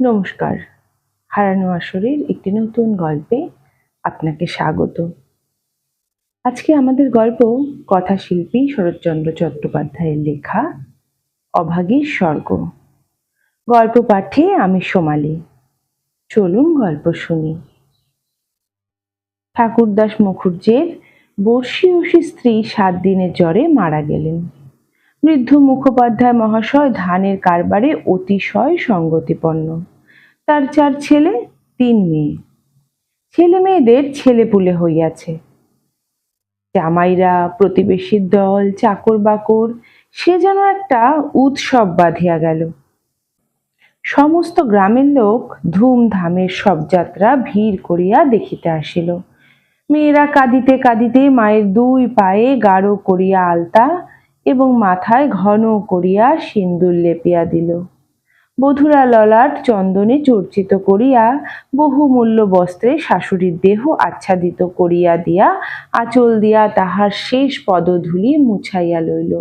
নমস্কার। হারানো আসরের একটি নতুন গল্পে আপনাকে স্বাগত। আজকে আমাদের গল্প কথাশিল্পী শরৎচন্দ্র চট্টোপাধ্যায়ের লেখা অভাগীর স্বর্গ। গল্প পাঠে আমি সোমালি। চলুন গল্প শুনি। ঠাকুরদাস মুখুজ্জের বর্ষীয়সী স্ত্রী সাত দিনের জ্বরে মারা গেলেন। বৃদ্ধ মুখোপাধ্যায় মহাশয় ধানের কারবারে অতিশয় সঙ্গতিপন্ন। তার চার ছেলে, তিন মেয়ে। ছেলে মেয়েদের ছেলেপুলে হইয়াছে। জামাইরা, প্রতিবেশীর দল চাকর বাকর সে যেন একটা উৎসব বাঁধিয়া গেল। সমস্ত গ্রামের লোক ধুমধামের সব যাত্রা ভিড় করিয়া দেখিতে আসিল। মেয়েরা কাঁদিতে কাঁদিতে মায়ের দুই পায়ে গাঢ় করিয়া আলতা এবং মাথায় ঘন করিয়া সিন্দুর লেপিয়া দিল। বধুরা ললাট চন্দনে চর্চিত করিয়া বহুমূল্য বস্ত্রে শাশুড়ির দেহ আচ্ছাদিত করিয়া দিয়া আঁচল দিয়া তাহার শেষ পদধূলি মুছাইয়া লইল।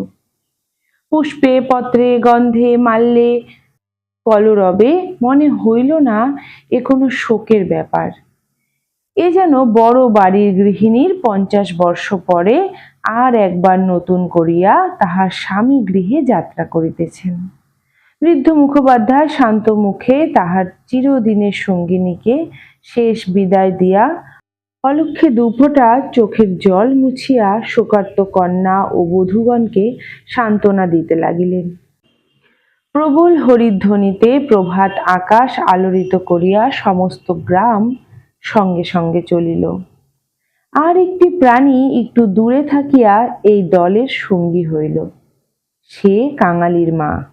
পুষ্পে, পত্রে, গন্ধে, মাল্যে, কলরবে মনে হইল না এ কোনো শোকের ব্যাপার। এ যেন বড় বাড়ির গৃহিণীর পঞ্চাশ বর্ষ পরে আর একবার নতুন করিয়া তাহার স্বামী গৃহে যাত্রা করিতেছেন। বৃদ্ধ মুখোপাধ্যায় শান্ত মুখে তাহার চিরদিনের সঙ্গিনীকে শেষ বিদায় দিয়া অলক্ষে দুফোঁটা চোখের জল মুছিয়া শোকার্ত কন্যা ও বধূগণকে সান্ত্বনা দিতে লাগিলেন। প্রবল হরিধ্বনিতে প্রভাত আকাশ আলোড়িত করিয়া সমস্ত গ্রাম সঙ্গে সঙ্গে চলিল। আর একটি প্রাণী একটু দূরে থাকিয়া এই দলের সঙ্গী হইল। সে কাঙালির মা।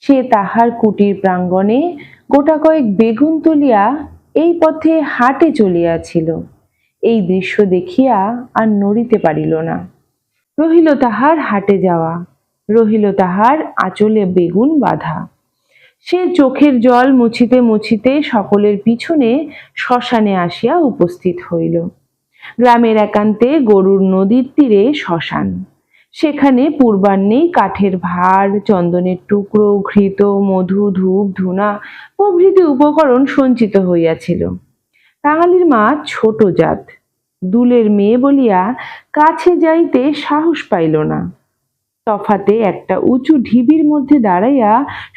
সে তাহার কুটির প্রাঙ্গণে গোটা কয়েক বেগুন তুলিয়া এই পথে হাটে চলিয়াছিল। এই দৃশ্য দেখিয়া আর নড়িতে পারিল না। রহিল তাহার হাটে যাওয়া, রহিল তাহার আঁচলে বেগুন বাঁধা। সে চোখের জল মুছিতে মুছিতে সকলের পিছনে শ্মশানে আসিয়া উপস্থিত হইল। গ্রামের একান্তে গরুর নদীর তীরে শ্মশান। সেখানে পূর্বাহ্নেই কাঠের ভার, চন্দনের টুকরো, ঘৃত, মধু, ধূপ, ধুনা প্রভৃতি উপকরণ সঞ্চিত হইয়াছিল। বাঙালির মা ছোট জাত। দুলের মেয়ে বলিয়া কাছে যাইতে সাহস পাইল না। তফাতে একটা উঁচু ঢিবির মধ্যে দাঁড়াইয়া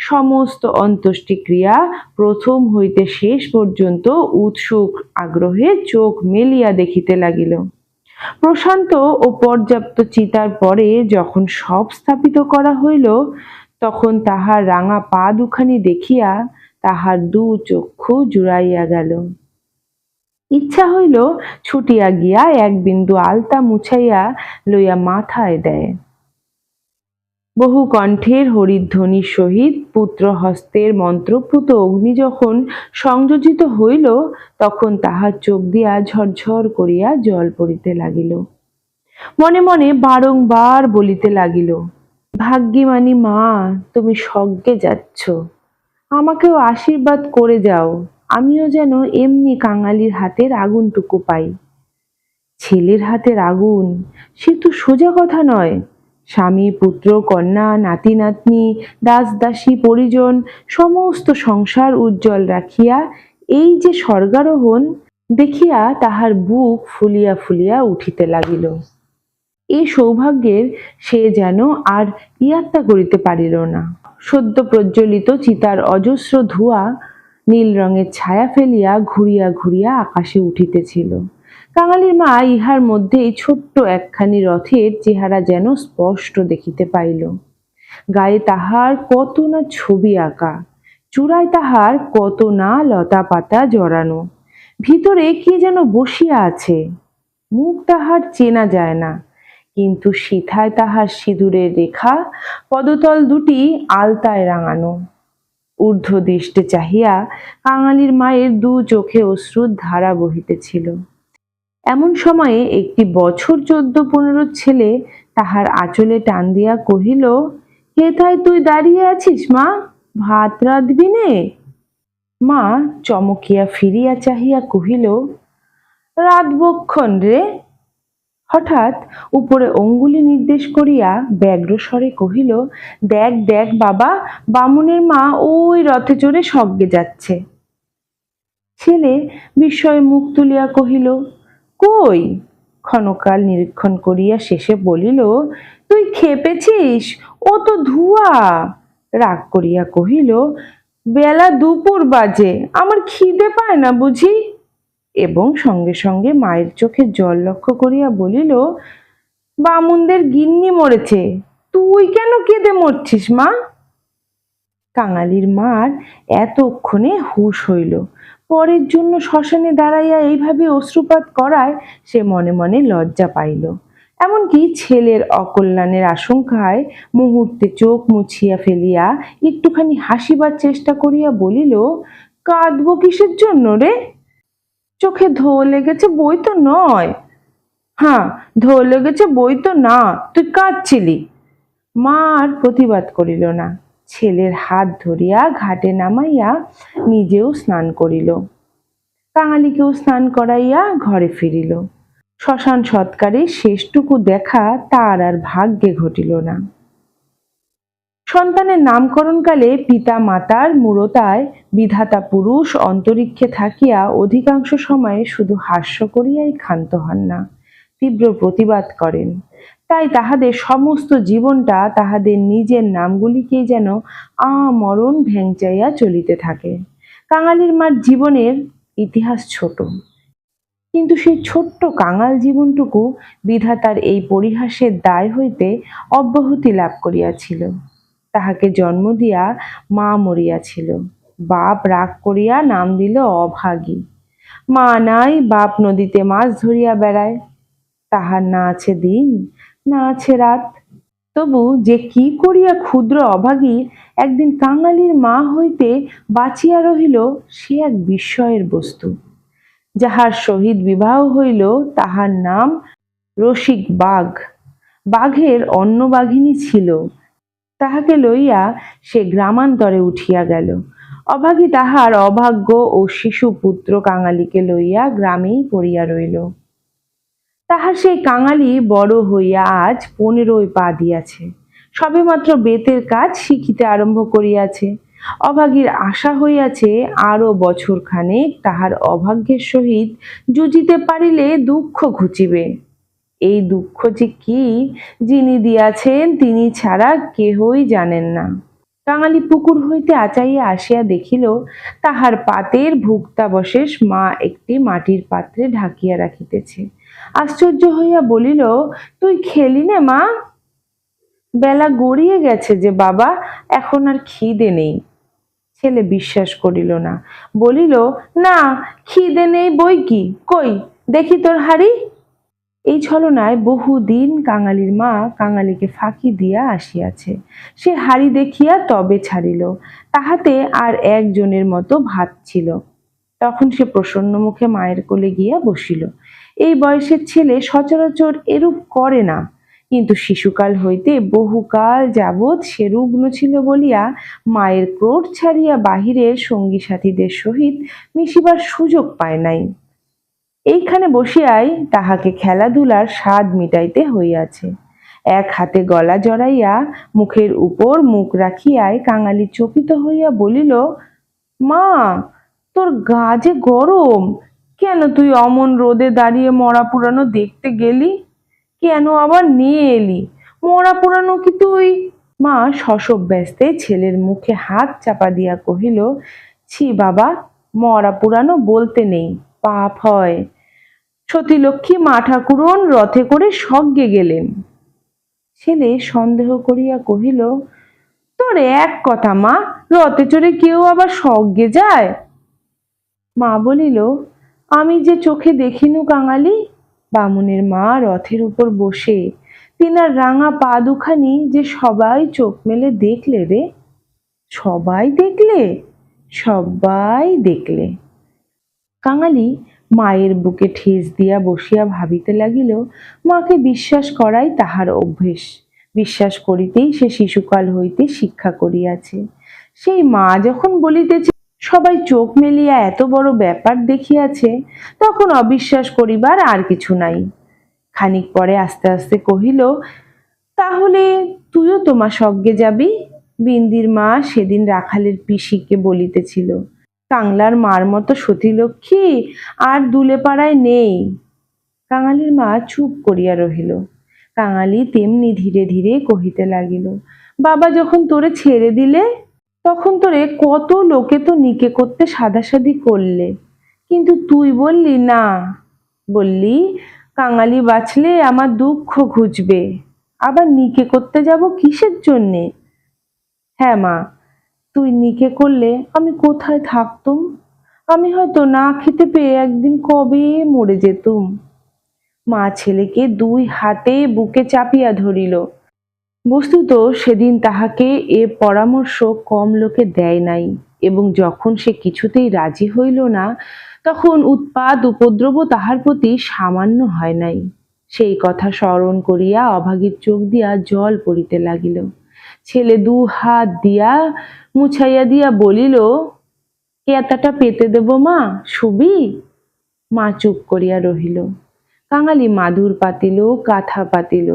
সমস্ত অন্ত্যেষ্টিক্রিয়া প্রথম হইতে শেষ পর্যন্ত উৎসুক আগ্রহে চোখ মেলিয়া দেখিতে লাগিল। প্রশান্ত ও পর্যাপ্ত চিতার পরে যখন সব স্থাপিত করা হইল, তখন তাহার রাঙা পা দুখানি দেখিয়া তাহার দু চক্ষু জুড়াইয়া গেল। ইচ্ছা হইল ছুটিয়া গিয়া এক বিন্দু আলতা মুছাইয়া লইয়া মাথায় দেয়। বহু কণ্ঠের হরিধ্বনির সহিত পুত্র হস্তের মন্ত্রপুত অগ্নি যখন সংযোজিত হইল, তখন তাহার চোখ দিয়া ঝরঝর করিয়া জল পড়িতে লাগিল। মনে মনে বারংবার বলিতে লাগিল, ভাগ্যিমানি মা, তুমি স্বর্গে যাচ্ছ। আমাকেও আশীর্বাদ করে যাও। আমিও যেন এমনি কাঙালির হাতের আগুনটুকু পাই। ছেলের হাতের আগুন, সে তো সোজা কথা নয়। স্বামী, পুত্র, কন্যা, নাতি, নাতনি, দাস, দাসী, পরিজন, সমস্ত সংসার উজ্জ্বল রাখিয়া এই যে স্বর্গারোহণ দেখিয়া তাহার বুক ফুলিয়া ফুলিয়া উঠিতে লাগিল। এই সৌভাগ্যের সে যেন আর ইয়াত্তা করিতে পারিল না। সদ্য প্রজ্বলিত চিতার অজস্র ধোঁয়া নীল রঙের ছায়া ফেলিয়া ঘুরিয়া ঘুরিয়া আকাশে উঠিতেছিল। কাঙালির মা ইহার মধ্যেই ছোট্ট একখানি রথের চেহারা যেন স্পষ্ট দেখিতে পাইল। গায়ে তাহার কত না ছবি আঁকা, চূড়ায় তাহার কত না লতা পাতা জড়ানো, ভিতরে কি যেন বসিয়া আছে, মুখ তাহার চেনা যায় না, কিন্তু সিথায় তাহার সিঁদুরের রেখা, পদতল দুটি আলতায় রাঙানো। ঊর্ধ্ব দৃষ্টে চাহিয়া কাঙালির মায়ের দু চোখে অশ্রুর ধারা বহিতেছিল। এমন সময়ে একটি বছর চোদ্দ পনেরো ছেলে তাহার আঁচলে টান দিয়া কহিল হেথায় তুই দাঁড়িয়ে আছিস মা? ভাত রাঁধবি নে? মা চমকিয়া ফিরিয়া চাহিয়া কহিল রাতবক্ষণ রে? হঠাৎ উপরে অঙ্গুলি নির্দেশ করিয়া ব্যগ্রস্বরে কহিল, দেখ দেখ বাবা, বামুনের মা ওই রথে চড়ে স্বর্গে যাচ্ছে। ছেলে বিস্ময়ে মুখ তুলিয়া কহিল কই? ক্ষণকাল নিরীক্ষণ করিয়া শেষে বলিল, তুই খেপেছিস? ও তো ধুয়া। রাগ করিয়া কহিল, বেলা দুপুর বাজে, আমার খিদে পায় না বুঝি? এবং সঙ্গে সঙ্গে মায়ের চোখে জল লক্ষ্য করিয়া বলিল, বামুনদের গিন্নি মরেছে, তুই কেন কেঁদে মরছিস, মা? কাঙালির মার এতক্ষণে হুশ হইল। পরের জন্য শ্মশানে দাঁড়াইয়া এইভাবে অশ্রুপাত করায় সে মনে মনে লজ্জা পাইল। এমনকি ছেলের অকল্যাণের আশঙ্কায় মুহূর্তে চোখ মুছিয়া ফেলিয়া একটুখানি হাসিবার চেষ্টা করিয়া বলিল, কাঁদবো কিসের জন্য রে? চোখে ধো লেগেছে বই তো নয়। হ্যাঁ ধো লেগেছে বই তো না, তুই কাঁদছিলি মা আর প্রতিবাদ করিল না। ছেলের হাত ধরিয়া ঘাটে নামাইয়া নিজেও স্নান করিল। কাঙালিকেও স্নান করাইয়া ঘরে ফিরিল। শ্মশান সৎকারে শেষটুকু দেখা তার আর ভাগ্যে ঘটিল না। সন্তানের নামকরণকালে পিতা মাতার মূরতায় বিধাতা পুরুষ অন্তরিক্ষে থাকিয়া অধিকাংশ সময়ে শুধু হাস্য করিয়াই ক্ষান্ত হন না, তীব্র প্রতিবাদ করেন। তাই তাহাদের সমস্ত জীবনটা তাহাদের নিজের নামগুলিকেই যেন আমরণ ভেংচাইয়া চলিতে থাকে। কাঙালির মার জীবনের ইতিহাস ছোট। কিন্তু সেই ছোট্ট কাঙাল জীবনটুকু বিধাতার এই পরিহাসের দায় হইতে অব্যাহতি লাভ করিয়াছিল। তাহাকে জন্ম দিয়া মা মরিয়াছিল। বাপ রাগ করিয়া নাম দিল অভাগী। মা নাই, বাপ নদীতে মাছ ধরিয়া বেড়ায়। তাহার না আছে দিন না আছে রাত। তবু যে কি করিয়া ক্ষুদ্র অভাগী একদিন কাঙালির মা হইতে বাঁচিয়া রহিল, সে এক বিস্ময়ের বস্তু। যাহার সহিত বিবাহ হইল, তাহার নাম রসিক বাঘ। বাঘের অন্য বাঘিনী ছিল। তাহাকে লইয়া সে গ্রামান্তরে উঠিয়া গেল। অভাগী তাহার অভাগ্য ও শিশু পুত্র কাঙালিকে লইয়া গ্রামেই পড়িয়া রইল। তাহার সেই কাঙালি বড় হইয়া আজ পনেরোই পা দিয়াছে। সবেমাত্র বেতের কাজ শিখিতে আরম্ভ করিয়াছে। অভাগীর আশা হইয়াছে আরও বছর খানেক তাহার অভাগ্যের সহিত জুজিতে পারিলে দুঃখ ঘুচিবে। এই দুঃখ যে কি, যিনি দিয়াছেন তিনি ছাড়া কেহই জানেন না। কাঙালি পুকুর হইতে আচাইয়া আসিয়া দেখিল, তাহার পাতের ভুক্তাবশেষ মা একটি মাটির পাত্রে ঢাকিয়া রাখিতেছে। আশ্চর্য হইয়া বলিল, তুই খেলি নে মা। বেলা গড়িয়ে গেছে যে বাবা, এখন আর খিদে নেই। ছেলে বিশ্বাস করিল না। বলিল, না, খিদে নেই বই কি? কই? দেখি তোর হাড়ি? এই ছলনায় বহুদিন কাঙালির মা কাঙালিকে ফাঁকি দিয়া আসিয়াছে। সে হাড়ি দেখিয়া তবে ছাড়িল। তাহাতে আর একজনের মতো ভাত ছিল। তখন সে প্রসন্ন মুখে মায়ের কোলে গিয়া বসিল। এই বয়সের ছেলে সচরাচর এরূপ করে না। কিন্তু শিশুকাল হইতে বহুকাল যাবৎ সে রুগ্ন ছিল বলিয়া মায়ের ক্রোধ ছাড়িয়া বাহিরের সঙ্গী সাথীদের সহিত মিশিবার সুযোগ পায় নাই। এইখানে বসিয়াই তাহাকে খেলাধুলার স্বাদ মিটাইতে হইয়াছে। এক হাতে গলা জড়াইয়া মুখের উপর মুখ রাখিয়াই কাঙালি চকিত হইয়া বলিল, মা, তোর গা যে গরম কেন তুই অমন রোদে দাঁড়িয়ে মরা পুরানো দেখতে গেলি? কেন আবার নিয়ে এলি? মরা পুরানো কি তুই? মা শশব ব্যস্তে ছেলের মুখে হাত চাপা দিয়া কহিল, ছি বাবা, মরা পুরানো বলতে নেই, পাপ হয়। সতীলক্ষ্মী মা ঠাকুরন রথে করে স্বর্গে গেলেন। ছেলে সন্দেহ করিয়া কহিল, তোর এক কথা মা, রথে চড়ে কেউ আবার স্বর্গে যায়? মা বলিল আমি যে চোখে দেখিনু কাঙালি, বামুনের মা রথের উপর বসে। তিনার রাঙা পা দুখানি যে সবাই চোখ মেলে দেখলে রে। সবাই দেখলে সবাই দেখলে। কাঙালি মায়ের বুকে ঠেস দিয়া বসিয়া ভাবিতে লাগিল, মাকে বিশ্বাস করাই তাহার অভ্যেস। বিশ্বাস করিতেই সে শিশুকাল হইতে শিক্ষা করিয়াছে। সেই মা যখন বলিতেছে সবাই চোখ মেলিয়া এত বড় ব্যাপার দেখিয়াছে, তখন অবিশ্বাস করিবার আর কিছু নাই। খানিক পরে আস্তে আস্তে কহিল, তাহলে তুইও তোমার সঙ্গে যাবি? বিন্দির মা সেদিন রাখালের পিসিকে বলিতেছিল, কাংলার মার মতো সতীলক্ষ্মী আর দুলে পাড়ায় নেই। কাঙালির মা চুপ করিয়া রহিল। কাঙালি তেমনি ধীরে ধীরে কহিতে লাগিল, বাবা যখন তোরে ছেড়ে দিলে তখন তোরে কত লোকে তো নিকে করতে সাদাসাদি করলে। কিন্তু তুই বললি, না। বললি, কাঙালি বাঁচলে আমার দুঃখ ঘুচবে। আবার নিকে করতে যাব কিসের জন্যে? হ্যাঁ মা, তুই নিকে করলে আমি কোথায় থাকতুম? আমি হয়তো না খেতে পেয়ে একদিন কবে মরে যেতুম? মা ছেলেকে দুই হাতে বুকে চাপিয়া ধরিল। বস্তুত সেদিন তাহাকে এ পরামর্শ কম লোকে দেয় নাই, এবং যখন সে কিছুতেই রাজি হইল না, তখন উৎপাত উপদ্রব তাহার প্রতি সামান্য হয় নাই। সেই কথা স্মরণ করিয়া অভাগীর চোখ দিয়া জল পড়িতে লাগিল। ছেলে দু হাত দিয়া মুছাইয়া দিয়া বলিল কেতাটা পেতে দেব মা শুবি মা চুপ করিয়া রহিল। কাঙালি মাদুর পাতিল, কাঁথা পাতিল।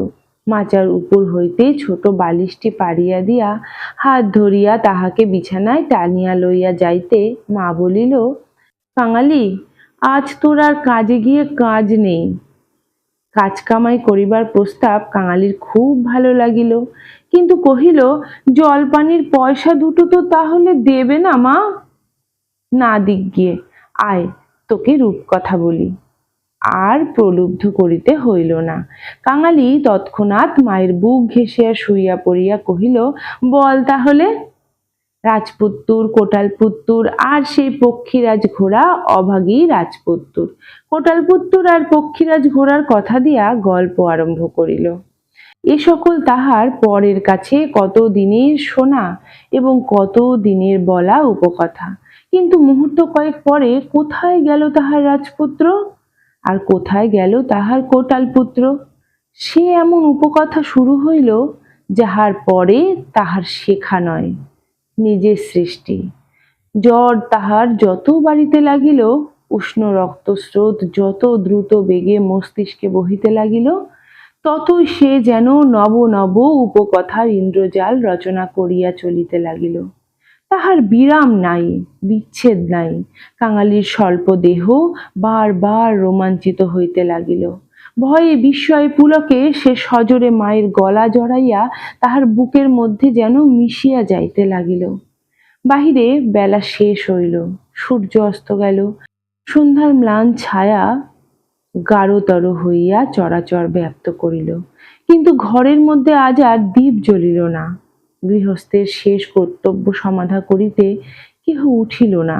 মাচার উপর হইতে ছোট বালিশটি পাড়িয়া দিয়া হাত ধরিয়া তাহাকে বিছানায় টানিয়া লইয়া যাইতে মা বলিল কাঙালি আজ তোর আর কাজে গিয়ে কাজ নেই। কাজ কামাই করিবার প্রস্তাব কাঙালির খুব ভালো লাগিল। কিন্তু কহিল, জলপানির পয়সা দুটো তো তাহলে দেবে না মা? না দিক গিয়ে, আয়, তোকে রূপকথা বলি। আর প্রলুব্ধ করিতে হইল না। কাঙালি তৎক্ষণাৎ মায়ের বুক ঘেঁষিয়া শুইয়া পড়িয়া কহিল, বল তাহলে। রাজপুত্তুর, কোটালপুত্তুর আর সেই পক্ষীরাজ ঘোড়া অভাগী রাজপুত্তুর। কোটালপুত্তুর আর পক্ষীরাজ ঘোড়ার কথা দিয়া গল্প আরম্ভ করিল। এ সকল তাহার পরের কাছে কত দিনের শোনা এবং কত দিনের বলা উপকথা। কিন্তু মুহূর্ত কয়েক পরে কোথায় গেল তাহার রাজপুত্র? আর কোথায় গেল তাহার কোটাল পুত্র? সে এমন উপকথা শুরু হইল যাহার পরে তাহার শেখা নয়, নিজের সৃষ্টি। জ্বর তাহার যত বাড়িতে লাগিল, উষ্ণ রক্তস্রোত যত দ্রুত বেগে মস্তিষ্কে বহিতে লাগিল, ততই সে যেন নব নব উপকথার ইন্দ্রজাল রচনা করিয়া চলিতে লাগিল। তাহার বিরাম নাই, বিচ্ছেদ নাই। কাঙালির স্বল্প দেহ বারবার রোমাঞ্চিত হইতে লাগিল। ভয়ে বিস্ময়ে পুলকে সে সজোরে মায়ের গলা জড়াইয়া তাহার বুকের মধ্যে যেন মিশিয়া যাইতে লাগিল। বাহিরে বেলা শেষ হইল, সূর্য অস্ত গেল। সন্ধ্যার ম্লান ছায়া গাঢ়তর হইয়া চরাচর ব্যক্ত করিল। কিন্তু ঘরের মধ্যে আজ আর দ্বীপ জ্বলিল না। গৃহস্থের শেষ কর্তব্য সমাধা করিতে কেহ উঠিল না।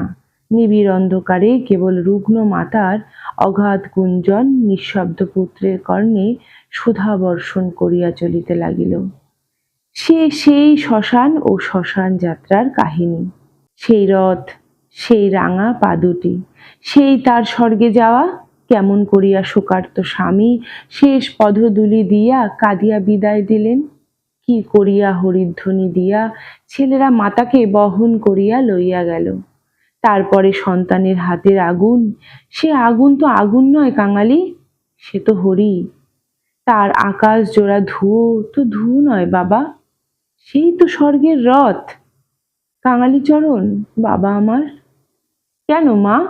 নিবিড় অন্ধকারে কেবল রুগ্ন মাতার অগাধ গুঞ্জন নিঃশব্দ পুত্রের কর্ণে সুধা বর্ষণ করিয়া চলিতে লাগিল। সে সেই শ্মশান ও শ্মশান যাত্রার কাহিনী। সেই রথ, সেই রাঙা পা দুটি সেই তার স্বর্গে যাওয়া, কেমন করিয়া শোকার্ত স্বামী শেষ পদধূলি দিয়া কাঁদিয়া বিদায় দিলেন। কি করিয়া হরিধ্বনি দিয়া ছেলেরা মাতাকে বহন করিয়া লইয়া গেল। তারপরে সন্তানের হাতের আগুন। সে আগুন তো আগুন নয় কাঙালি, সে তো হরি। তার আকাশ জোড়া ধুয়ো তো ধুয়ো নয় বাবা, সেই তো স্বর্গের রথ। কাঙালি চরণ, বাবা আমার। কেন মা?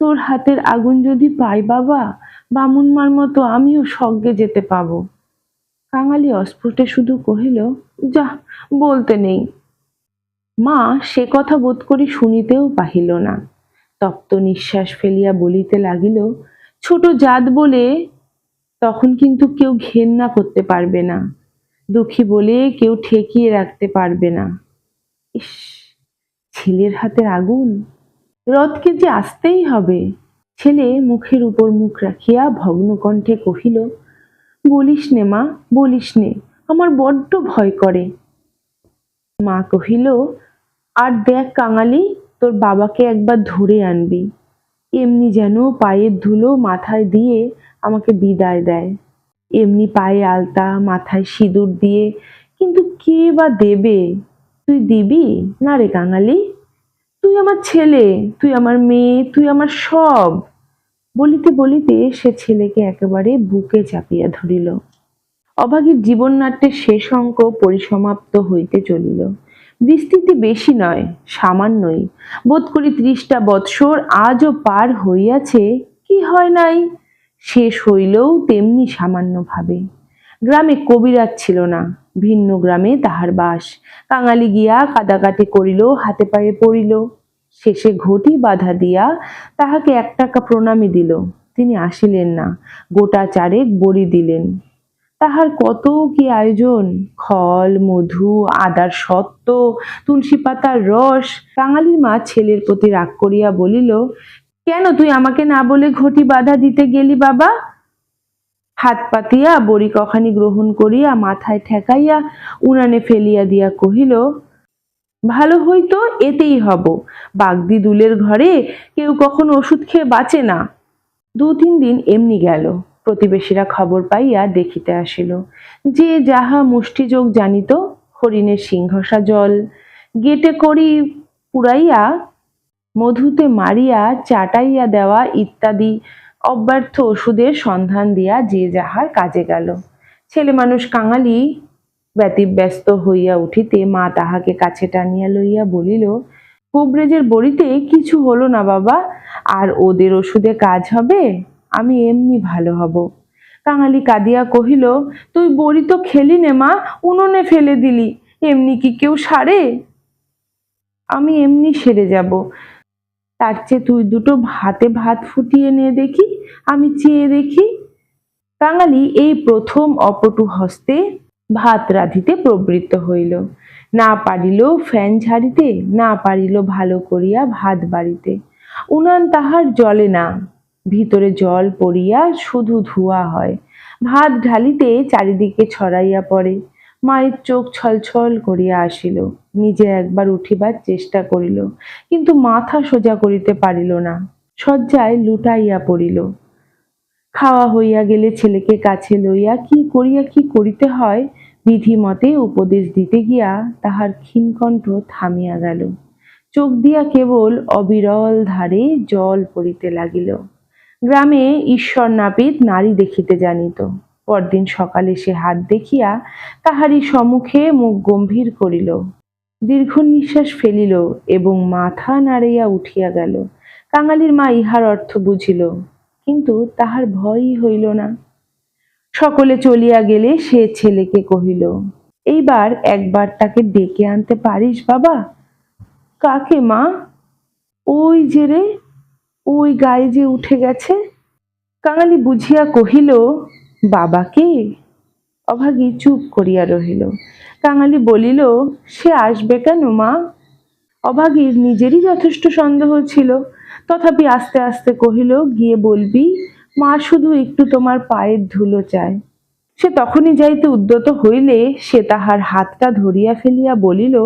তোর হাতের আগুন যদি পাই বাবা, বামুন মার মতো আমিও স্বর্গে যেতে পাবো। কাঙালি অস্ফুটে শুধু কহিল, যা, বলতে নেই। মা সে কথা বোধ করি শুনিতেও পাহিল না। তপ্ত নিঃশ্বাস ফেলিয়া বলিতে লাগিল, ছোট জাত বলে তখন কিন্তু কেউ ঘেন্না করতে পারবে না। দুঃখী বলে কেউ ঠেকিয়ে রাখতে পারবে না। ইস, ছেলের হাতের আগুন? রথকে যে আসতেই হবে? ছেলে মুখের উপর মুখ রাখিয়া ভগ্নকণ্ঠে কহিল বলিস নে মা, বলিস নে। আমার বড্ড ভয় করে। মা কহিল, আর দেখ কাঙালি, তোর বাবাকে একবার ধরে আনবি। এমনি যেন পায়ের ধুলো মাথায় দিয়ে আমাকে বিদায় দেয়। এমনি পায়ে আলতা, মাথায় সিঁদুর দিয়ে। কিন্তু কে বা দেবে? তুই দিবি? না রে কাঙালি। তুই আমার ছেলে, তুই আমার মেয়ে, তুই আমার সব। বলিতে বলিতে সে ছেলেকে একেবারে বুকে চাপিয়া ধরিল। অভাগীর জীবননাট্যের শেষ অঙ্ক পরিসমাপ্ত হইতে চলিল। বিস্তৃতি বেশি নয়, সামান্যই। বোধ করি ত্রিশটা বৎসর আজও পার হইয়াছে, কি হয় নাই? শেষ হইলেও তেমনি সামান্যভাবে। গ্রামে কবিরাজ ছিল না, ভিন্ন গ্রামে তাহার বাস। কাঙালি গিয়া কাদাকাটি করিল হাতে পায়ে পড়িল। শেষে ঘটি বাধা দিয়া তাহাকে এক টাকা প্রণামী দিল। তিনি আসিলেন না। গোটা চারেক বড়ি দিলেন। তাহার কত কি আয়োজন? খল, মধু, আদার সত্ত্ব, তুলসী পাতার রস। কাঙালির মা ছেলের প্রতি রাগ করিয়া বলিল, কেন তুই আমাকে না বলে ঘটি বাধা দিতে গেলি বাবা? হাত পাতিয়া বড়ি কখানি গ্রহণ করিয়া মাথায় ঠেকাইয়া উনানে ফেলিয়া দিয়া কহিল ভালো হইতো এতেই হব। বাগদি দুলের ঘরে কেউ কখনো ওষুধ খেয়ে বাঁচে না। দু তিন দিন এমনি গেল। প্রতিবেশীরা খবর পাইয়া দেখিতে আসিল। যে যাহা মুষ্টিযোগ জানিত, হরিণের সিংহসা জল। গেটে করি পুরাইয়া মধুতে মারিয়া, চাটাইয়া দেওয়া ইত্যাদি অব্যর্থ ওষুধের সন্ধান দিয়া যে যাহার কাজে গেল। ছেলে মানুষ কাঙালি ব্যতিব্যস্ত হইয়া উঠিতে মা তাহাকে কাছে টানিয়া লইয়া বলিল কুবরেজের বড়িতে কিছু হলো না বাবা, আর ওদের ওষুধে কাজ হবে, আমি এমনি ভালো হব। কাঙালি কাঁদিয়া কহিল, তুই বড়ি তো খেলি নে মা, উনুনে ফেলে দিলি, এমনি কি কেউ সারে? আমি এমনি সেরে যাব। তার চেয়ে তুই দুটো ভাতে ভাত ফুটিয়ে নে দেখি, আমি চেয়ে দেখি। কাঙালি এই প্রথম অপটু হস্তে ভাত রাঁধিতে প্রবৃত্ত হইল। না পারিল ফ্যান ঝাড়িতে, না পারিল ভালো করিয়া ভাত বাড়িতে। উনান তাহার জলে না, ভিতরে জল পড়িয়া শুধু ধোয়া হয়। ভাত ঢালিতে চারিদিকে ছড়াইয়া পড়ে। মায়ের চোখ ছলছল করিয়া আসিল, নিজে একবার উঠিবার চেষ্টা করিল, কিন্তু মাথা সোজা করিতে পারিল না। শয্যায় লুটাইয়া পড়িল। খাওয়া হইয়া গেলে ছেলেকে কাছে লইয়া কি করিয়া কি করিতে হয়? বিধিমতে উপদেশ দিতে গিয়া তাহার ক্ষীণকণ্ঠ থামিয়া গেল। চোখ দিয়া কেবল অবিরল ধারে জল পড়িতে লাগিল। গ্রামে ঈশ্বর নাপিত নারী দেখিতে জানিত। পরদিন সকালে সে হাত দেখিয়া তাহারই সম্মুখে মুখ গম্ভীর করিল। দীর্ঘ নিঃশ্বাস ফেলিল এবং মাথা নাড়াইয়া উঠিয়া গেল। কাঙালির মা ইহার অর্থ বুঝিল, কিন্তু তাহার ভয়ই হইল না। সকলে চলিয়া গেলে সে ছেলেকে কহিল, এইবার একবার তাকে ডেকে আনতে পারিস বাবা? কাকে মা? ওই যে রে, ওই গায়ে যে উঠে গেছে? কাঙালি বুঝিয়া কহিল, বাবাকে? অভাগী চুপ করিয়া রহিল। কাঙালি বলিল, সে আসবে কেন মা? অভাগীর নিজেরই যথেষ্ট সন্দেহ ছিল। তথাপি আস্তে আস্তে কহিল, গিয়ে বলবি মা শুধু একটু তোমার পায়ের ধুলো চায়। সে তখনই যাইতে উদ্যত হইলে সে তাহার হাতটা ধরিয়া ফেলিয়া বলিল,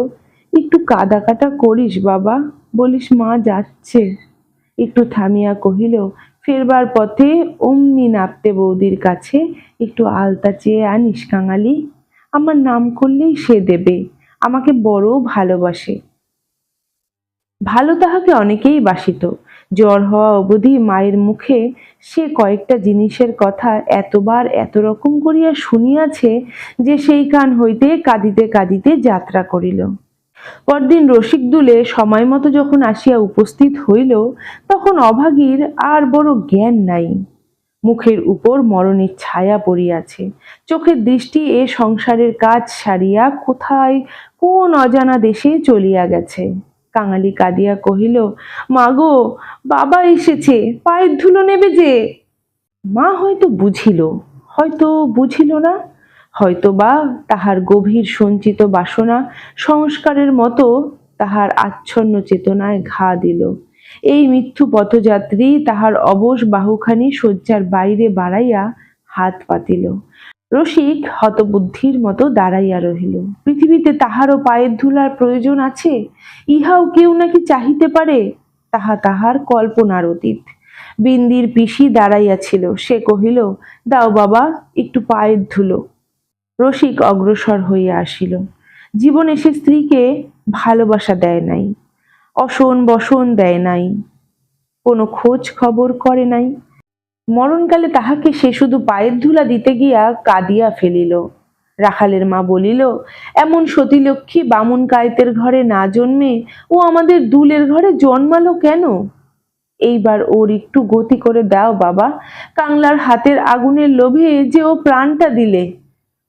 একটু কাদা কাটা করিস বাবা, বলিস মা যাচ্ছে। একটু থামিয়া কহিল, ফেরবার পথে অমনি নাপতে বৌদির কাছে একটু আলতা চেয়ে আনিস কাঙালি। আমার নাম করলেই সে দেবে, আমাকে বড় ভালোবাসে। ভালো তাহাকে অনেকেই বাসিত। জ্বর হওয়া অবধি মায়ের মুখে সে কয়েকটা জিনিসের কথা এতবার এত রকম করিয়া শুনিয়াছে যে সেই কান হইতে কাঁদিতে কাঁদিতে যাত্রা করিল। পরদিন রসিক দুলে সময় মতো যখন আসিয়া উপস্থিত হইল, তখন অভাগীর আর বড় জ্ঞান নাই। মুখের উপর মরণের ছায়া পড়িয়াছে। চোখের দৃষ্টি এ সংসারের কাজ সারিয়া কোথায় কোন অজানা দেশে চলিয়া গেছে। কাঙালি কাঁদিয়া কহিল মাগো বাবা এসেছে, পায়ের ধুলো নেবে যে? মা হয়তো বুঝিল হয়তো বুঝিল না। হয়তো বা তাহার গভীর সঞ্চিত বাসনা সংস্কারের মতো তাহার আচ্ছন্ন চেতনায় ঘা দিল। এই মৃত্যু পথযাত্রী তাহার অবশ বাহুখানি শয্যার বাইরে বাড়াইয়া হাত পাতিল। রসিক হতবুদ্ধির মতো দাঁড়াইয়া রহিল। পৃথিবীতে তাহারও পায়ের ধুলার প্রয়োজন আছে, ইহাও কেউ নাকি চাহিতে পারে, তাহা তাহার কল্পনার অতীত। বিন্দির পিসি দাঁড়াইয়াছিল, সে কহিল, দাও বাবা, একটু পায়ের ধুলো। রসিক অগ্রসর হইয়া আসিল। জীবনে সে স্ত্রীকে ভালোবাসা দেয় নাই, অসন বসন দেয় নাই, কোনো খোঁজ খবর করে নাই। মরণকালে তাহাকে সে শুধু পায়ের ধুলা দিতে গিয়া কাঁদিয়া ফেলিল। রাখালের মা বলিল, এমন সতীলক্ষ্মী বামুন কায়েতের ঘরে না জন্মে ও আমাদের দুলের ঘরে জন্মালো কেন? এইবার ওর একটু গতি করে দাও বাবা, কাংলার হাতের আগুনের লোভে যে ও প্রাণটা দিলে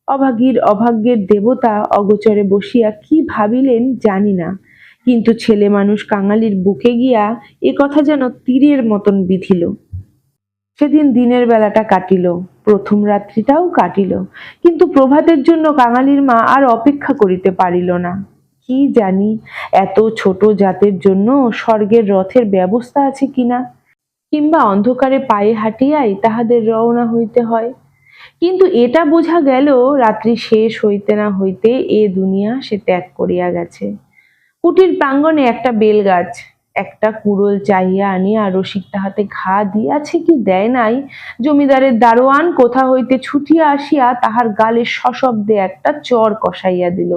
অভাগীর অভাগ্যের দেবতা অগোচরে বসিয়া কি ভাবিলেন জানি না, কিন্তু ছেলে মানুষ কাঙালির বুকে গিয়া এ কথা যেন তীরের মতন বিধিল। সেদিন দিনের বেলাটা কাটিল, প্রথম রাত্রিটাও কাটিল। কিন্তু প্রভাতের জন্য কাঙালির মা আর অপেক্ষা করিতে পারিল না। কি জানি, এত ছোট জাতের জন্য স্বর্গের রথের ব্যবস্থা আছে কিনা? কিংবা অন্ধকারে পায়ে হাঁটিয়াই তাহাদের রওনা হইতে হয়? কিন্তু এটা বোঝা গেল, রাত্রি শেষ হইতে না হইতে এ দুনিয়া সে ত্যাগ করিয়া গেছে। কুটির প্রাঙ্গণে একটা বেল গাছ একটা কুড়োল চাহিয়া আনিয়া রসিক তাহাতে ঘা দিয়াছে কি দেয় নাই? জমিদারের দারোয়ান কোথা হইতে ছুটিয়া আসিয়া তাহার গালে সশব্দে একটা চর কষাইয়া দিল।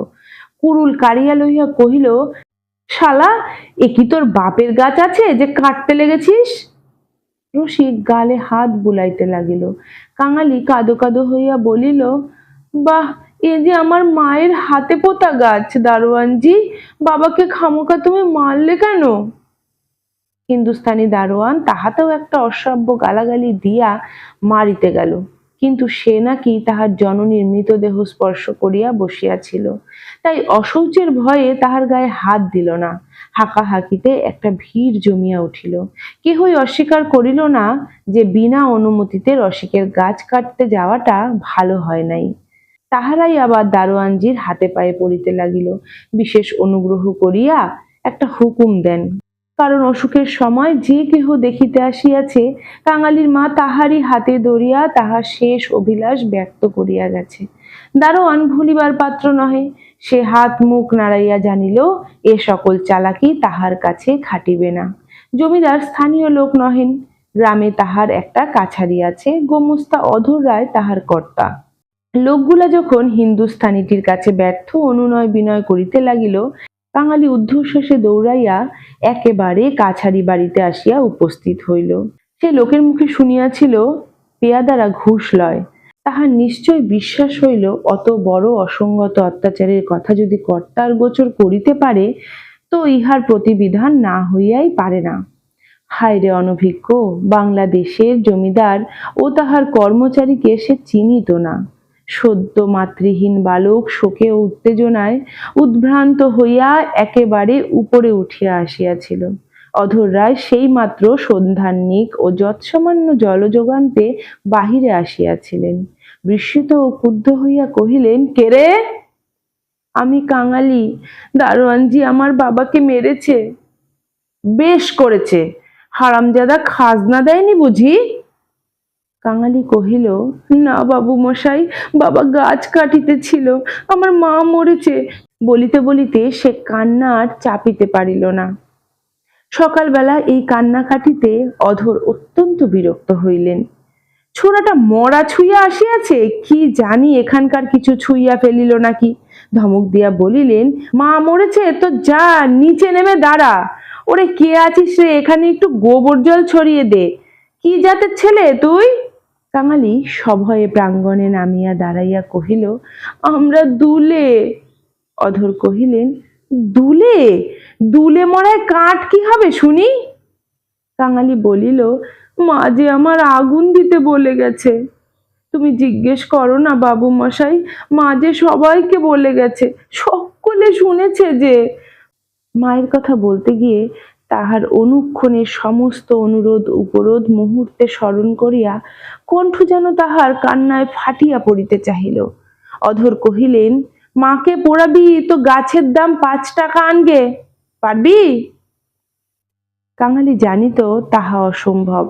কুড়ুল কাড়িয়া লইয়া কহিল, শালা, এ কি তোর বাপের গাছ আছে যে কাটতে লেগেছিস? রসিক গালে হাত বুলাইতে লাগিল। কাঙালি কাদো কাদো হইয়া বলিল, বাহ, এ যে আমার মায়ের হাতে পোতা গাছ দারোয়ানজি, বাবাকে খামোকা তুমি মারলে কেন? হিন্দুস্তানি দারোয়ান তাহাতেও একটা অসভ্য গালাগালি দিয়া মারিতে গেল। কিন্তু সে নাকি তাহার জননীর মৃতদেহ স্পর্শ করিয়া বসিয়াছিল। তাই অশৌচের ভয়ে তাহার গায়ে হাত দিল না। হাঁকাহাঁকিতে একটা ভিড় জমিয়া উঠিল। কেহই অস্বীকার করিল না যে বিনা অনুমতিতে রসিকের গাছ কাটতে যাওয়াটা ভালো হয় নাই। তাহারাই আবার দারোয়ানজির হাতে পায়ে পড়িতে লাগিল। বিশেষ অনুগ্রহ করিয়া একটা হুকুম দেন। কারণ অসুখের সময় যে কেহ দেখিতে আসিয়াছে, কাঙালির মা তাহারই হাতে ধরিয়া তাহার শেষ অভিলাষ ব্যক্ত করিয়া গেছে। দারোয়ান ভুলিবার পাত্র নহে, সে হাত মুখ নাড়াইয়া জানিল, এ সকল চালাকি তাহার কাছে খাটিবে না। জমিদার স্থানীয় লোক নহেন, গ্রামে তাহার একটা কাছারি আছে, গোমস্তা অধর রায় তাহার কর্তা। লোকগুলা যখন হিন্দুস্থানিটির কাছে ব্যর্থ, অনুনয় বিনয় করিতে লাগিল বাঙালি ঊর্ধ্বশ্বাসে দৌড়াইয়া একেবারে কাছারি বাড়িতে আসিয়া উপস্থিত হইল। সে লোকের মুখে শুনিয়াছিল, পেয়াদারা ঘুষ লয়। তাহার নিশ্চয় বিশ্বাস হইল, অত বড় অসঙ্গত অত্যাচারের কথা যদি কর্তার গোচর করিতে পারে, তো ইহার প্রতিবিধান না হইয়াই পারে না। হায় রে অনভিজ্ঞ, বাংলাদেশের জমিদার, ও তাহার কর্মচারীকে সে চিনিত না। সদ্য মাতৃহীন বালক শোকে উত্তেজনায় উদ্ভ্রান্ত হইয়া একেবারে উপরে উঠিয়া আসিয়াছিল। অধর রায় সেই মাত্র সন্ধান্নিক ও যৎসামান্য জলযোগান্তে বাহিরে আসিয়াছিলেন। বিস্মিত ও ক্রুদ্ধ হইয়া কহিলেন কেরে আমি কাঙালি। দারোয়ানজি আমার বাবাকে মেরেছে। বেশ করেছে। হারামজাদা খাজনা দেয়নি বুঝি? কাঙালি কহিল, না বাবু মশাই, বাবা গাছ কাটিতেছিল, আমার মা মরেছে। বলিতে বলিতে সে কান্না আর চাপিতে পারিল না। সকালবেলা এই কান্না কাটিতে অধর অত্যন্ত বিরক্ত হইলেন। ছোড়াটা মরা ছুঁইয়া আসিয়াছে, কি জানি এখানকার কিছু ছুঁইয়া ফেলিল নাকি? ধমক দিয়া বলিলেন, মা মরেছে, তো যা, নিচে নেমে দাঁড়া। ওরে কে আছিস রে, এখানে একটু গোবর জল ছড়িয়ে দে। কি জাতের ছেলে তুই? কাঙালি সভয়ে প্রাঙ্গণে নামিয়া দাঁড়াইয়া কহিল, আমরা দুলে। অধর কহিলেন, দুলে? দুলে মরায় কাঠ কি হবে শুনি? কাঙালি বলিল, মা যে আমার আগুন দিতে বলে গেছে। তুমি জিজ্ঞেস করো না বাবু মশাই, মা যে সবাইকে বলে গেছে, সকলে শুনেছে যে। মায়ের কথা বলতে গিয়ে তাহার অনুক্ষণের সমস্ত অনুরোধ, উপরোধ মুহূর্তে স্মরণ করিয়া কণ্ঠ যেন তাহার কান্নায় ফাটিয়া পড়িতে চাহিল। অধর কহিলেন, মাকে পোড়াবি? তো গাছের দাম পাঁচ টাকা আনগে। পারবি? কাঙালি জানিত, তাহা অসম্ভব।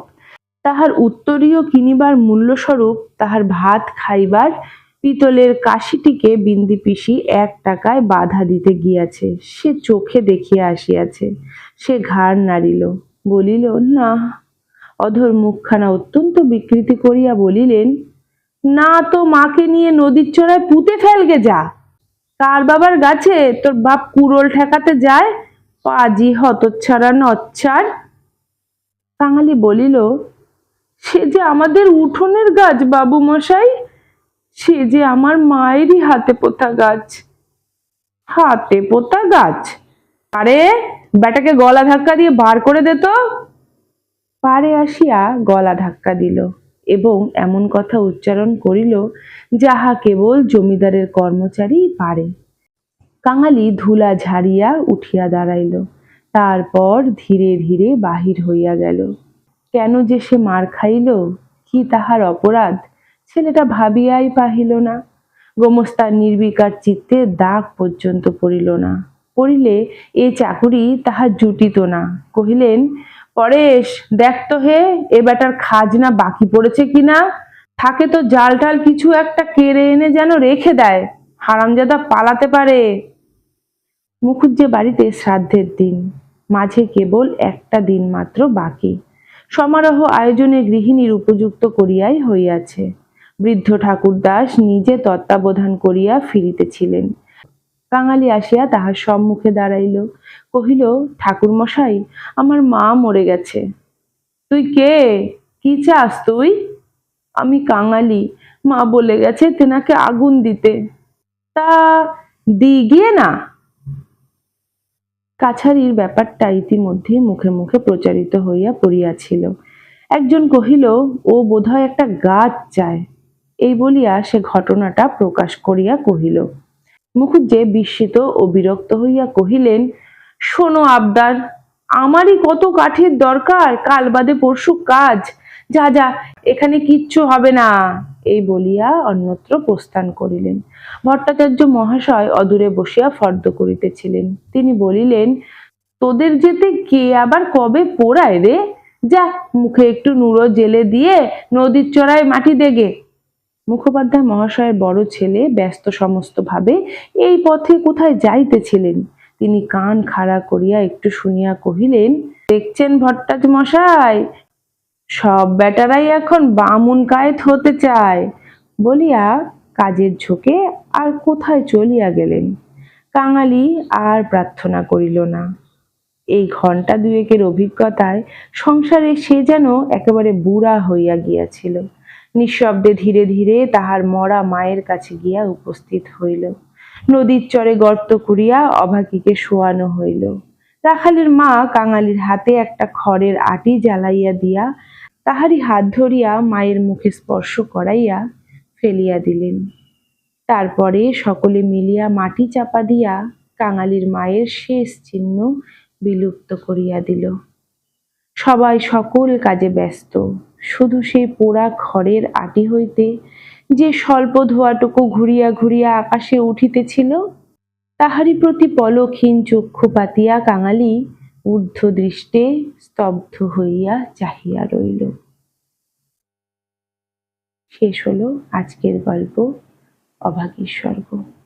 তাহার উত্তরীয় কিনিবার মূল্যস্বরূপ তাহার ভাত খাইবার পিতলের কাশিটিকে বিন্দি পিসি এক টাকায় বাধা দিতে গিয়াছে। সে চোখে দেখিয়া আসিয়াছে। সে ঘাড় নাড়িল। বলিল, না। অধর মুখখানা অত্যন্ত বিকৃতি করিয়া বলিলেন, না তো মাকে নিয়ে নদীর চড়ায় পুঁতে ফেলগে যা। কার বাবার গাছে তোর বাপ কুড়োল ঠেকাতে যায়? পাজি হতচ্ছাড়া নচ্ছার কাঙালি বলিল, সে যে আমাদের উঠোনের গাছ বাবু মশাই সে যে আমার মায়েরই হাতে পোতা গাছ। হাতে পোতা গাছ? আরে বেটাকে গলা ধাক্কা দিয়ে বার করে দে তো। পারে আসিয়া গলা ধাক্কা দিল এবং এমন কথা উচ্চারণ করিল যাহা কেবল জমিদারের কর্মচারী পারে। কাঙালি ধুলা ঝাড়িয়া উঠিয়া দাঁড়াইল। তারপর ধীরে ধীরে বাহির হইয়া গেল। কেন যে সে মার খাইল, কি তাহার অপরাধ? ছেলেটা ভাবিয়াই পাহিল না। গোমস্তার নির্বিকার চিত্তে দাগ পর্যন্ত পড়িল না। পড়িলে এ চাকুরি তাহার জুটিত না। কহিলেন, পরেশ, দেখ তো হে, এ বেটার খাজনা বাকি পড়েছে কিনা? থাকে তো জাল টাল কিছু একটা কেড়ে এনে যেন রেখে দেয়। হারামজাদা পালাতে পারে। মুখুজ্জে বাড়িতে শ্রাদ্ধের দিন। মাঝে কেবল একটা দিন মাত্র বাকি। সমারোহ আয়োজনে গৃহিণীর উপযুক্ত করিয়াই হইয়াছে। বৃদ্ধ ঠাকুরদাস নিজে তত্ত্বাবধান করিয়া ফিরিতেছিলেন। কাঙালি আসিয়া তাহার সম্মুখে দাঁড়াইল, কহিল ঠাকুর মশাই আমার মা মরে গেছে। তুই কে? কি চাস তুই? আমি কাঙালি, মা বলে গেছে তেনাকে আগুন দিতে। তা দি গিয়ে না? কাছারির ব্যাপারটা ইতিমধ্যে মুখে মুখে প্রচারিত হইয়া পড়িয়াছিল। একজন কহিল, ও বোধহয় একটা গাছ চায়। এই বলিয়া সে ঘটনাটা প্রকাশ করিয়া কহিল। মুখুজ্জে বিস্মিত ও বিরক্ত হইয়া কহিলেন, শোনো আবদার, আমারই কত কাঠের দরকার, কাল বাদে পরশু কাজ, যা যা, এখানে কিচ্ছু হবে না। এই বলিয়া অন্যত্র প্রস্থান করিলেন। ভট্টাচার্য মহাশয় অদূরে বসিয়া ফর্দ করিতেছিলেন। তিনি বলিলেন, তোদের যেতে কে আবার কবে পোড়ায় রে? যা, মুখে একটু নুড়ো জেলে দিয়ে নদীর চড়ায় মাটি দেগে। মুখোপাধ্যায় মহাশয়ের বড় ছেলে, ব্যস্ত সমস্ত ভাবে, এই পথে কোথায় যাইতেছিলেন? তিনি কান খাড়া করিয়া একটু শুনিয়া কহিলেন, দেখছেন ভট্টাচ মশাই, সব বেটারাই এখন বামুন কায়েত হতে চায়। বলিয়া কাজের ঝোঁকে আর কোথায় চলিয়া গেলেন? কাঙালি আর প্রার্থনা করিল না। এই ঘণ্টা দুয়েকের অভিজ্ঞতায় সংসারে সে যেন একেবারে বুড়া হইয়া গিয়াছিল। নিঃশব্দে ধীরে ধীরে তাহার মরা মায়ের কাছে গিয়া উপস্থিত হইল। নদীর চরে গর্ত করিয়া অভাগীকে শোয়ানো হইল। রাখালের মা কাঙালির হাতে একটা খড়ের আটি জ্বালাইয়া দিয়া তাহারই হাত ধরিয়া মায়ের মুখে স্পর্শ করাইয়া ফেলিয়া দিলেন। তারপরে সকলে মিলিয়া মাটি চাপা দিয়া কাঙালির মায়ের শেষ চিহ্ন বিলুপ্ত করিয়া দিল। সবাই সকল কাজে ব্যস্ত। শুধু সেই পোড়া খড়ের আটি হইতে যে স্বল্প ধোয়াটুকু ঘুরিয়া ঘুরিয়া আকাশে উঠিতেছিল, তাহারই প্রতি পলকহীন চক্ষু পাতিয়া কাঙালি ঊর্ধ্ব দৃষ্টে স্তব্ধ হইয়া চাহিয়া রইল। শেষ হলো আজকের গল্প, অভাগীর স্বর্গ।